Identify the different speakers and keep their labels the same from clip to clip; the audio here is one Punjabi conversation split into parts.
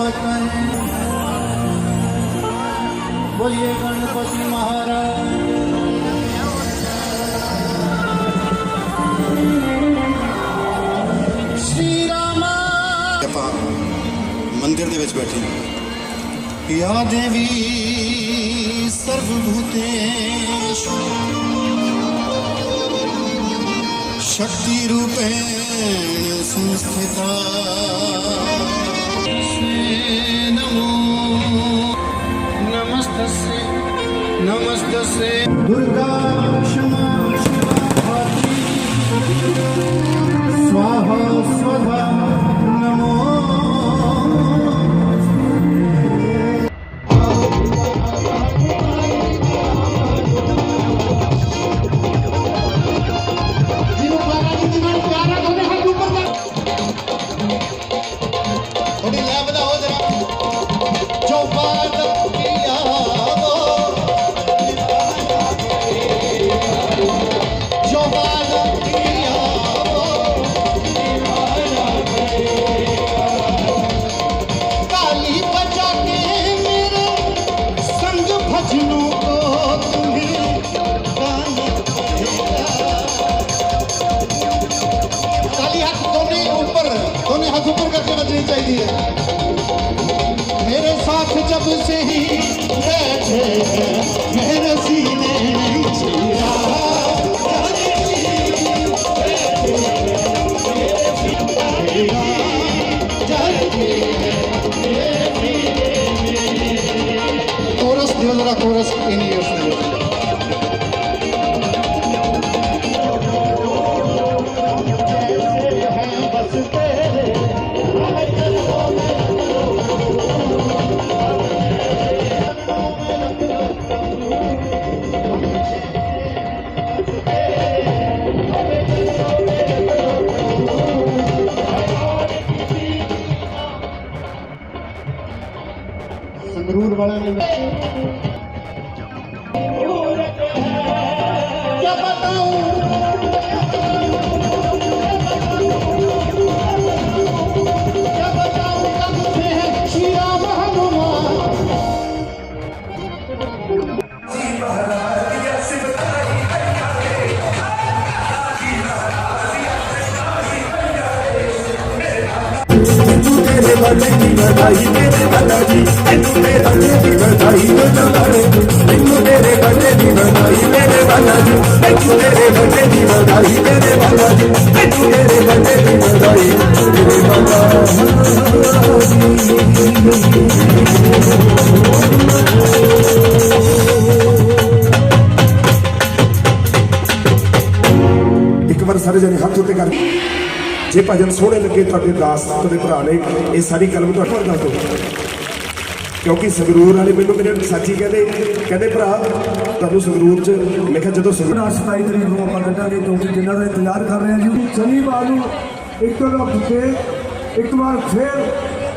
Speaker 1: बाधाएं बोलिए गणपति महाराज
Speaker 2: ਮੰਦਿਰ ਦੇ ਵਿੱਚ ਬੈਠੇ ਯਾ
Speaker 1: ਦੇਵੀ ਸਰਵ ਭੂਤੇਸ਼ ਸ਼ਕਤੀ ਰੂਪੇਣ ਸੰਸਥਿਤਾ। नमस्तस्यै नमस्तस्यै दुर्गा क्षमा शिवा भाति स्वाहा स्वधा दोनों हाथ ऊपर करके बजनी चाहिए मेरे साथ जब से ही बैठे हैं, ਮਰੂਦ ਵਾਲੇ ਨੇ
Speaker 3: ਜਬ ਬਤਾਉਂ ਵਧਾਈ ਮੇਰੇ ਵਾਲਾ ਜੀ ਤੈਨੂੰ ਮੇਰਾ ਦੀ ਵਧਾਈ ਮੇਰੇ ਵਾਲੇ ਤੈਨੂੰ ਤੇਰੇ ਵਾਲੇ ਦੀ ਵਧਾਈ ਮੇਰੇ ਵਾਲਾ ਜੀ ਤੈਨੂੰ ਤੇਰੇ ਵਾਲੇ ਦੀ ਵਧਾਈ ਮੇਰੇ ਵਾਲਾ ਜੀ ਤੈਨੂੰ ਤੇਰੇ ਵਾਲੇ ਦੀ ਵਧਾਈ ਮੇਰੇ ਵਾਲਾ ਇੱਕ ਵਾਰ ਸਾਰੇ ਜਣੇ ਹੱਥ ਉੱਤੇ ਕਰ ਜੇ ਭਜਨ ਸੋਹਣੇ ਲੱਗੇ ਤੁਹਾਡੇ ਦਾਸ, ਤੁਹਾਡੇ ਭਰਾ ਨੇ, ਇਹ ਸਾਰੀ ਕਲਮ ਤੁਹਾਡੇ ਨਾਲ ਦੱਸ ਦਿਓ ਕਿਉਂਕਿ ਸੰਗਰੂਰ ਵਾਲੇ ਮੈਨੂੰ ਮੇਰੇ ਸਾਥੀ ਕਹਿੰਦੇ ਕਹਿੰਦੇ ਭਰਾ, ਤੁਹਾਨੂੰ ਸੰਗਰੂਰ ਚ, ਮੈਂ ਕਿਹਾ ਜਦੋਂ ਸੰਗਰੂਰ
Speaker 4: ਨਾ 27 ਤਰੀਕ ਨੂੰ ਆਪਾਂ ਕੱਢਾਂਗੇ, ਕਿਉਂਕਿ ਜਿਨ੍ਹਾਂ ਦਾ ਇੰਤਜ਼ਾਰ ਕਰ ਰਹੇ ਹਾਂ ਜੀ ਸ਼ਨੀਵਾਰ ਨੂੰ ਇੱਕ ਵਾਰ ਫੇਰ, ਇੱਕ ਵਾਰ ਫੇਰ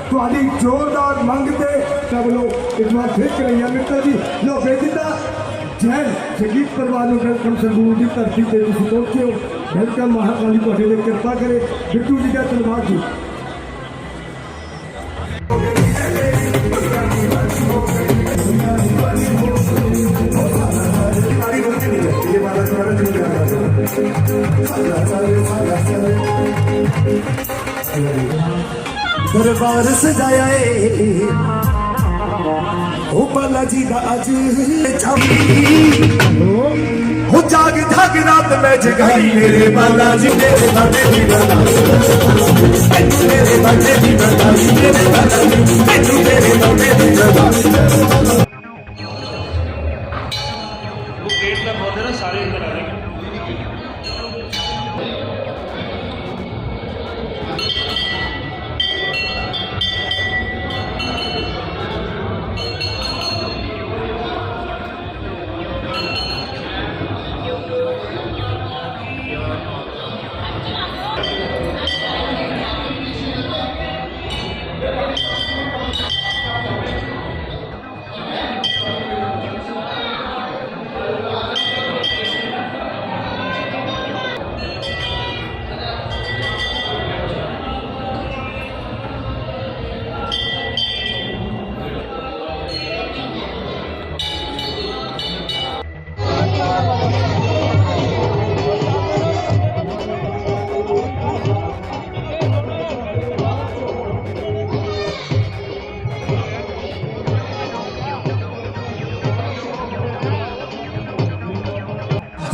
Speaker 4: ਤੁਹਾਡੀ ਜ਼ੋਰਦਾਰ ਮੰਗ ਤੇ ਵੱਲੋਂ ਇੱਕ ਵਾਰ ਫੇਰ ਕਰਈਆ ਮਿੱਤਰ ਜੀ। ਲੋ ਬੇਦਿੰਦਾ ਜੈ ਸੰਗੀਤ ਪਰਿਵਾਰ ਨੂੰ ਸੰਗਰੂਰ ਦੀ ਧਰਤੀ ਤੇ ਤੁਸੀਂ ਪਹੁੰਚੇ ਹੋ। ਵੈਲਕਮ ਮਹਾਕਾਲੀ ਤੁਹਾਡੇ ਤੇ ਕਿਰਪਾ ਕਰੇ ਬਿੱਟੂ ਜੀ ਦਾ ਧੰਨਵਾਦ ਜੀ
Speaker 3: ਦਰਬਾਰ ਸਜਾਇਆ ਏ ਉਹ ਬਾਲਾ ਜੀ ਦਾ ਅੱਜ ਚਾਵੀ ਹੋ ਜਾਗ ਜਾਗ ਰਾਤ ਮੈਂ ਜਗਾਈ ਮੇਰੇ ਬਾਲਾ ਜੀ, ਮੇਰੇ ਬਾਲੇ ਦੀ ਵਧਾਈ ਮੇਰੇ ਬਾਲੇ ਦੀ ਵਧਾਈ ਮੇਰੇ ਬਾਲਾ ਜੀ।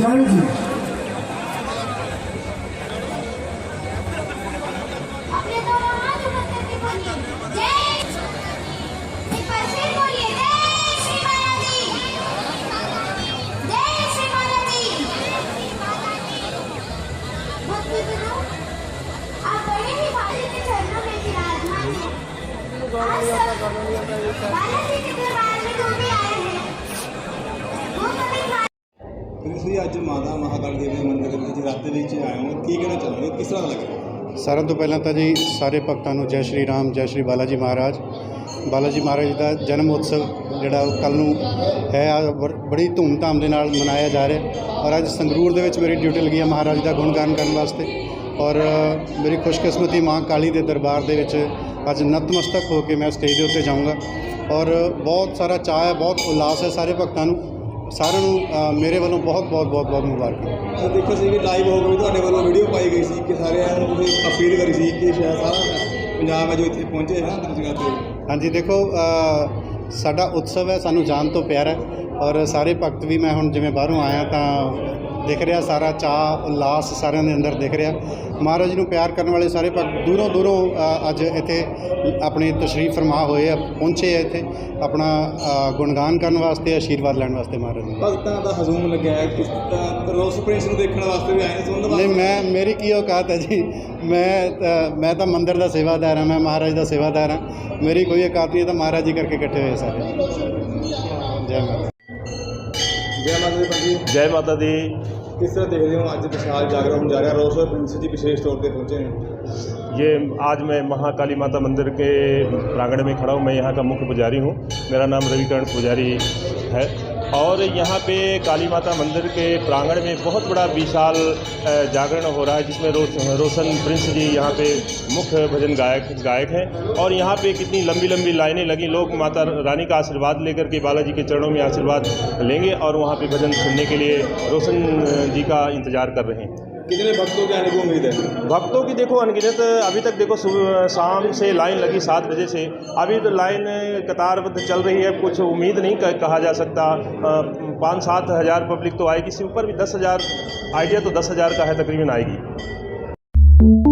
Speaker 5: technology.
Speaker 2: ਤੁਸੀਂ ਅੱਜ ਮਾਤਾ ਮਹਾਕਾਲ ਦੇਵੀ ਦੇ ਮੰਦਿਰ ਦੇ ਵਿੱਚ ਰਾਤ ਦੇ ਵਿੱਚ ਆਏ ਹੋ। ਕੀ ਕਹਿਣਾ ਚਾਹੋਗੇ? ਕਿਸ ਤਰ੍ਹਾਂ ਦਾ ਲੱਗਾ
Speaker 6: ਸਾਰਿਆਂ ਤੋਂ ਪਹਿਲਾਂ ਤਾਂ ਜੀ ਸਾਰੇ ਭਗਤਾਂ ਨੂੰ ਜੈ ਸ਼੍ਰੀ ਰਾਮ ਜੈ ਸ਼੍ਰੀ ਬਾਲਾਜੀ ਮਹਾਰਾਜ। ਬਾਲਾਜੀ ਮਹਾਰਾਜ ਦਾ ਜਨਮ ਉਤਸਵ ਜਿਹੜਾ ਕੱਲ ਨੂੰ ਹੈ ਆ ਬੜ- ਬੜੀ ਧੂਮਧਾਮ ਦੇ ਨਾਲ ਮਨਾਇਆ ਜਾ ਰਿਹਾ ਔਰ ਅੱਜ ਸੰਗਰੂਰ ਦੇ ਵਿੱਚ ਮੇਰੀ ਡਿਊਟੀ ਲੱਗੀ ਹੈ ਮਹਾਰਾਜ ਦਾ ਗੁਣਗਾਨ ਕਰਨ ਵਾਸਤੇ। ਔਰ ਅ, ਮੇਰੀ ਖੁਸ਼ਕਿਸਮਤੀ ਮਾਂ ਕਾਲੀ ਦੇ ਦਰਬਾਰ ਦੇ ਵਿੱਚ ਅੱਜ ਨਤਮਸਤਕ ਹੋ ਕੇ ਮੈਂ ਸਟੇਜ ਦੇ ਉੱਤੇ ਜਾਊਂਗਾ। ਔਰ ਬਹੁਤ ਸਾਰਾ ਚਾਅ ਹੈ ਬਹੁਤ ਉਲਾਸ ਹੈ ਸਾਰੇ ਭਗਤਾਂ ਨੂੰ। ਸਾਰਿਆਂ ਨੂੰ ਮੇਰੇ ਵੱਲੋਂ ਬਹੁਤ ਬਹੁਤ ਬਹੁਤ ਬਹੁਤ ਮੁਬਾਰਕਾਂ।
Speaker 2: ਦੇਖਿਆ ਸੀ ਕਿ ਲਾਈਵ ਹੋ ਵੀ ਤੁਹਾਡੇ ਵੱਲੋਂ ਵੀਡੀਓ ਪਾਈ ਗਈ ਸੀ ਕਿ ਸਾਰਿਆਂ ਨੂੰ ਤੁਸੀਂ ਅਪੀਲ ਕਰੀ ਸੀ ਕਿ ਸ਼ਾਇਦ ਸਾਰਾ ਪੰਜਾਬ ਹੈ ਜੋ ਇੱਥੇ ਪਹੁੰਚੇ ਹੈ ਜਗ੍ਹਾ ਤੇ।
Speaker 6: ਹਾਂਜੀ ਦੇਖੋ ਸਾਡਾ ਉਤਸਵ ਹੈ ਸਾਨੂੰ ਜਾਨ ਤੋਂ ਪਿਆਰਾ ਹੈ ਔਰ ਸਾਰੇ ਭਗਤ ਵੀ ਮੈਂ ਹੁਣ ਜਿਵੇਂ ਬਾਹਰੋਂ ਆਇਆ ਤਾਂ ਦਿਖ ਰਿਹਾ ਸਾਰਾ ਚਾਅ ਉਲਾਸ ਸਾਰਿਆਂ ਦੇ ਅੰਦਰ ਦਿਖ ਰਿਹਾ। ਮਹਾਰਾਜ ਨੂੰ ਪਿਆਰ ਕਰਨ ਵਾਲੇ ਸਾਰੇ ਭਗਤ ਦੂਰੋਂ ਦੂਰੋਂ ਅੱਜ ਇੱਥੇ ਆਪਣੀ ਤਸ਼ਰੀਫ ਫਰਮਾ ਹੋਏ ਆ ਪਹੁੰਚੇ ਆ ਇੱਥੇ। ਆਪਣਾ ਗੁਣਗਾਨ ਕਰਨ ਵਾਸਤੇ ਆਸ਼ੀਰਵਾਦ ਲੈਣ ਵਾਸਤੇ ਮਹਾਰਾਜ ਨੂੰ
Speaker 2: ਭਗਤਾਂ ਦਾ ਹਜ਼ੂਮ ਲੱਗਿਆ ਹੈ। ਕਿਸ ਤਰ੍ਹਾਂ ਰੋਸ ਪ੍ਰਿੰਸ ਨੂੰ ਦੇਖਣ ਵਾਸਤੇ ਵੀ ਆਏ ਨੇ ਸੁਣਨ
Speaker 6: ਨਹੀਂ
Speaker 2: ਵਾਸਤੇ।
Speaker 6: ਮੈਂ ਮੇਰੀ ਕੀ ਔਕਾਤ ਹੈ ਜੀ? ਮੈਂ ਮੈਂ ਤਾਂ ਮੰਦਿਰ ਦਾ ਸੇਵਾਦਾਰ ਹਾਂ ਮੈਂ ਮਹਾਰਾਜ ਦਾ ਸੇਵਾਦਾਰ ਹਾਂ। ਮੇਰੀ ਕੋਈ ਔਕਾਤ ਨਹੀਂ ਹੈ ਤਾਂ ਮਹਾਰਾਜ ਜੀ ਕਰਕੇ ਇਕੱਠੇ ਹੋਏ ਸਾਰੇ। ਜੈ ਮਾਤਾ
Speaker 2: ਜੈ ਮਾਤਾ ਦੀ।
Speaker 7: ਜੈ ਮਾਤਾ ਦੀ।
Speaker 2: किस तरह देख रहे हो? आज विशाल जागरण जा रहा है और प्रिंस जी विशेष तौर पर पहुँचे हैं।
Speaker 7: ये आज मैं महाकाली माता मंदिर के प्रांगण में खड़ा हूँ। मैं यहाँ का मुख्य पुजारी हूँ। मेरा नाम रविकरण पुजारी है। और यहाँ पे काली माता मंदिर के प्रांगण में बहुत बड़ा विशाल जागरण हो रहा है जिसमें रो, रोशन प्रिंस जी यहाँ पे मुख्य भजन गायक गायक हैं। और यहाँ पे कितनी लंबी लंबी लाइनें लगी। लोग माता रानी का आशीर्वाद लेकर के बालाजी के चरणों में आशीर्वाद लेंगे और वहाँ पे भजन सुनने के लिए रोशन जी का इंतज़ार कर रहे हैं।
Speaker 2: कितने भक्तों के आने की उम्मीद है?
Speaker 7: भक्तों की देखो अनगिनत, अभी तक देखो सुबह, शाम से लाइन लगी सात बजे से। अभी तो लाइन कतारबद्ध चल रही है, कुछ उम्मीद नहीं कहा जा सकता। पाँच सात हज़ार पब्लिक तो आएगी, इससे ऊपर भी दस हज़ार, आइडिया तो दस हज़ार का है, तकरीबन आएगी।